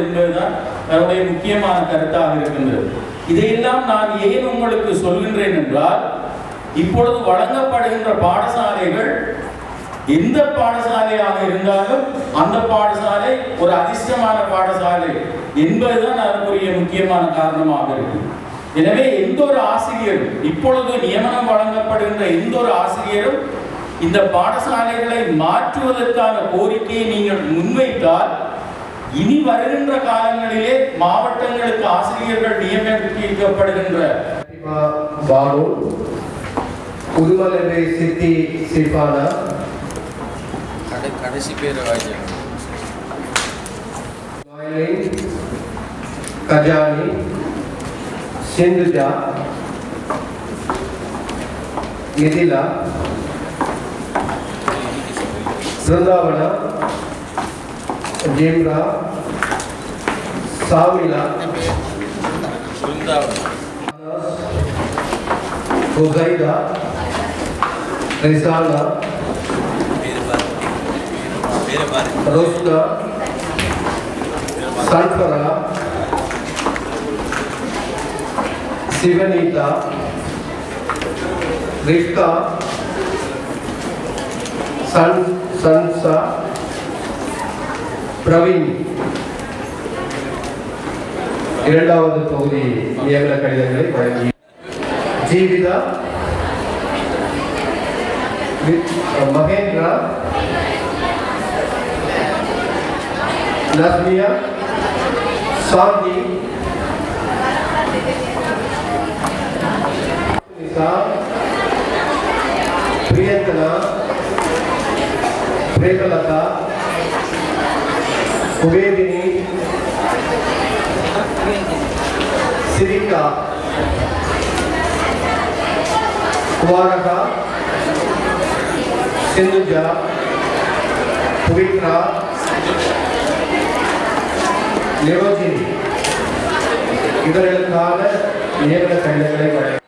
என்பதுதான் அதனுடைய முக்கியமான கருத்தாக இருக்கின்றது. இதையெல்லாம் நான் ஏன் உங்களுக்கு சொல்கின்றேன் என்றால் இப்பொழுது வழங்கப்படுகின்ற பாடசாலைகள் எந்த பாடசாலையாக இருந்தாலும் அந்த பாடசாலை ஒரு அதிர்ஷ்டமான பாடசாலை என்பதுதான் அதற்குரிய முக்கியமான காரணமாக இருக்கு எனவே எந்த ஒரு ஆசிரியரும் இப்பொழுது நியமனம் வழங்கப்படுகின்ற எந்த ஒரு ஆசிரியரும் இந்த பாடசாலைகளை மாற்றுவதற்கான கோரிக்கையை நீங்கள் முன்வைத்தால் இனி வருகின்ற காலங்களிலே மாவட்டங்களுக்கு ஆசிரியர்கள் நியமிக்கப்படுகின்ற பாரு உருமலரை சித்தி சில்பானா கடை கடைசி பேர் Vrindavana, Jimra, Savila, பிருந்தாவன் जीमरा सावीला हुजैदा रिसाला रुस्ता सल्फरा सिवनीता रिफ्ता सन सनसा பிரவீன் இரண்டாவது தொகுதி நியமன கடிதங்களை வழங்கி ஜீவிதா வி- மகேந்திரா நஸ்மியா சாந்தி நிசா பிரியங்கனா பிரேமலதா குபேதினி சிரிகா குவாரகா சிந்துஜா புவித்ரா நிரோஜினி. இவர்களுக்கான நியமன கடிதங்களை வழங்க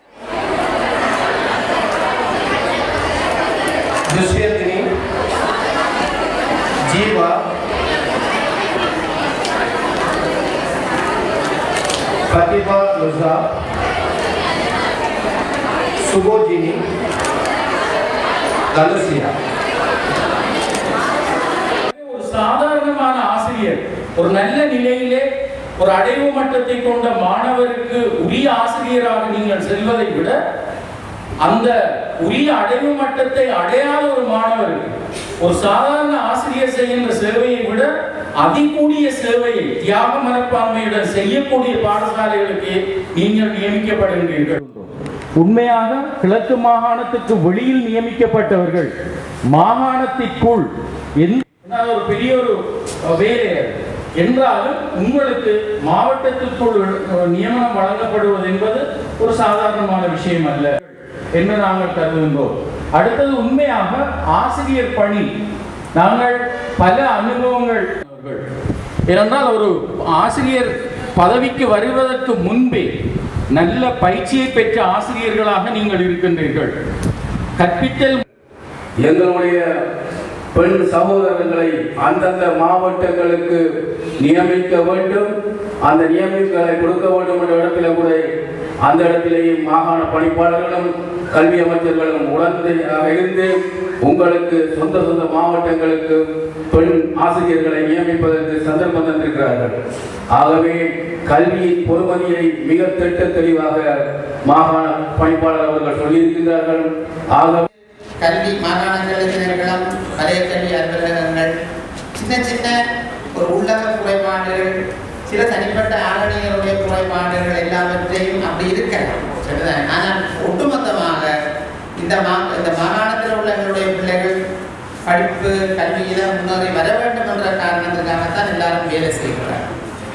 ஃபத்திமா லுசா சுபோஜினி தனசியா ஒரு சாதாரணமான ஆசிரியர் ஒரு நல்ல நிலையிலே ஒரு அடைவு மட்டத்தை கொண்ட மாணவருக்கு உரிய ஆசிரியராக நீங்கள் செல்வதை விட அந்த உரிய அடைவு மட்டத்தை அடையாத ஒரு மாணவர் ஒரு சாதாரண ஆசிரியர் செய்கின்ற சேவையை விட அதிகூடிய சேவையை தியாக மனப்பான்மையுடன் செய்யக்கூடிய பாடசாலைகளுக்கு நீங்கள் நியமிக்கப்படுகின்றீர்கள் உண்மையாக கிழக்கு மாகாணத்துக்கு வெளியில் நியமிக்கப்பட்டவர்கள் மாகாணத்திற்குள் எந்த ஒரு பெரிய ஒரு வேலை என்றாலும் உங்களுக்கு மாவட்டத்திற்குள் நியமனம் வழங்கப்படுவது என்பது ஒரு சாதாரணமான விஷயம் அல்ல. என்று நாங்கள் கருதுகின்றோம்? அடுத்தது உண்மையாக ஆசிரியர் பணி. நாங்கள் பல அனுபவங்கள் ஏனென்றால் ஒரு ஆசிரியர் பதவிக்கு வருவதற்கு முன்பே நல்ல பயிற்சியை பெற்ற ஆசிரியர்களாக நீங்கள் இருக்கின்றீர்கள். கற்பித்தல் எங்களுடைய பெண் சகோதரர்களை அந்தந்த மாவட்டங்களுக்கு நியமிக்க வேண்டும். அந்த நியமிப்புகளை கொடுக்க வேண்டும் என்ற இடத்துல கூட அந்த இடத்திலேயே மாகாண பணிப்பாளர்களும் கல்வி அமைச்சர்களும் உடனே இருந்து உங்களுக்கு சொந்த சொந்த மாவட்டங்களுக்கு பெண் ஆசிரியர்களை நியமிப்பதற்கு சந்தர்ப்பம் தந்திருக்கிறார்கள். ஆகவே கல்வியின் பொறுமதியை மிக திட்ட தெளிவாக மாகாண பணிப்பாளர் அவர்கள் சொல்லியிருக்கிறார்கள் ஆகவே கல்வி மாகாண கல்வியினர்களும் வலய கல்வி அலுவலகங்கள் சின்ன சின்ன ஒரு உள்ளக குறைபாடுகள் சில தனிப்பட்ட ஆளுநர்களுடைய குறைபாடுகள் எல்லாவற்றையும் அப்படி இருக்கலாம் சரிதானே. ஆனால் ஒட்டுமொத்தமாக இந்த மா இந்த மாகாணத்தில் உள்ள எங்களுடைய பிள்ளைகள் படிப்பு கல்வியில முன்னேறி வர வேண்டும் என்ற காரணத்துக்காகத்தான் எல்லாரும் வேலை செய்கிறார்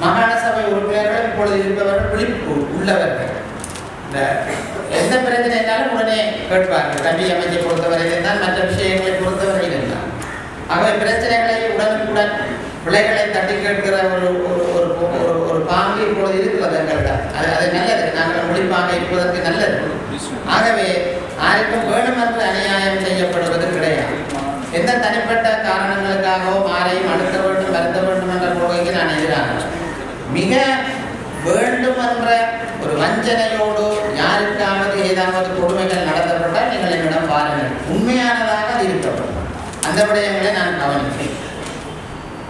மாகாண சபை உறுப்பினர்கள் இப்பொழுது இருப்பவர்கள் விழிப்பு உள்ளவர்கள். இந்த எந்த இருந்தாலும் உடனே கேட்பார்கள். கல்வி அமைச்சை பொறுத்தவரையில் இருந்தால் மற்ற விஷயங்களை பொறுத்தவரையில் இருந்தால். அவை பிரச்சனைகளை உடனுக்குடன் பிள்ளைகளை தட்டி கேட்கிற ஒரு ஒரு ஒரு ஒரு ஒரு பாங்கு இப்பொழுது இருக்கிறது எங்களிடம் அது அது நல்லது. நாங்கள் முடிப்பாக இருப்பதற்கு நல்லது. ஆகவே யாருக்கும் வேணுமென்று அநியாயம் செய்யப்படுவது கிடையாது. எந்த தனிப்பட்ட காரணங்களுக்காகவும் யாரையும் அழுத்த வேண்டும் வருத்த வேண்டும் என்ற கொள்கைக்கு நான் எதிராக மிக வேண்டும் என்ற ஒரு வஞ்சனையோடு யாருக்காவது ஏதாவது கொடுமைகள் நடத்தப்பட்டால் நீங்கள் என்னிடம் பாருங்கள் உண்மையானதாக அது இருக்கப்படும் அந்த விடயங்களை நான் கவனிப்பேன்.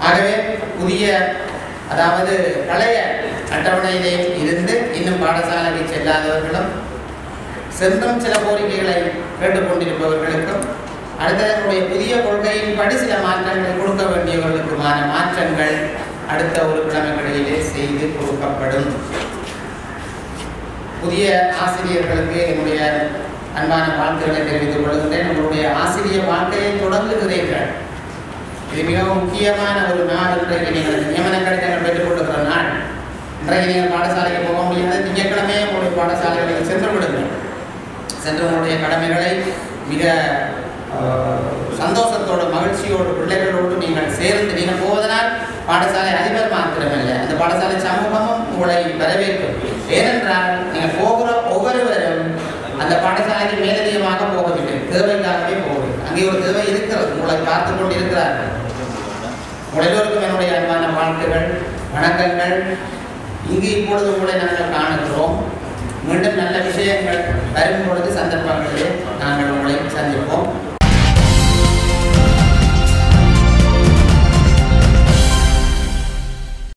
ஆகவே புதிய அதாவது பழைய அட்டவணையிலே இருந்து இன்னும் பாடசாலைக்கு செல்லாதவர்களும் சென்றும் சில கோரிக்கைகளை கேட்டுக்கொண்டிருப்பவர்களுக்கும் அடுத்த நம்முடைய புதிய கொள்கையின் படி சில மாற்றங்களை கொடுக்க வேண்டியவர்களுக்குமான மாற்றங்கள் அடுத்த ஒரு கிழமைகளிலே செய்து கொடுக்கப்படும். புதிய ஆசிரியர்களுக்கு என்னுடைய அன்பான வாழ்த்துக்களை தெரிவித்துக் கொள்கின்றேன். உங்களுடைய ஆசிரியர் வாழ்க்கையை தொடங்குகிறீர்கள். இது மிகவும் முக்கியமான ஒரு நாள் இன்றைக்கு நீங்கள் நியமன கடிதங்கள் பெற்றுக் கொள்ளுகிற நாள். இன்றைக்கு நீங்கள் பாடசாலைக்கு போக முடியாது. திங்கட்கிழமையே உங்களுடைய நீங்கள் சென்று விடுங்கள். சென்று உங்களுடைய கடமைகளை மிக சந்தோஷத்தோடு மகிழ்ச்சியோடு பிள்ளைகளோடு நீங்கள் சேர்ந்து நீங்கள் போவதனால் பாடசாலை அதிபர் மாத்திரமில்லை அந்த பாடசாலை சமூகமும் உங்களை வரவேற்கும். ஏனென்றால் நீங்கள் போகிற ஒவ்வொருவரும் அந்த பாடசாலைக்கு மேலதிகமாக போகவில்லை. தேவைக்காகவே போகவில்லை. அங்கே ஒரு தேவை இருக்கிறது. உங்களை பார்த்து கொண்டு இருக்கிறார்கள் உங்கள் என்னுடைய அன்பான வாழ்த்துகள் வணக்கங்கள். இங்கு இப்பொழுது உங்களை நாங்கள் காணுகிறோம். மீண்டும் நல்ல விஷயங்கள் வரும் பொழுது சந்தர்ப்பங்களிலே நாங்கள் உங்களை சந்திப்போம்.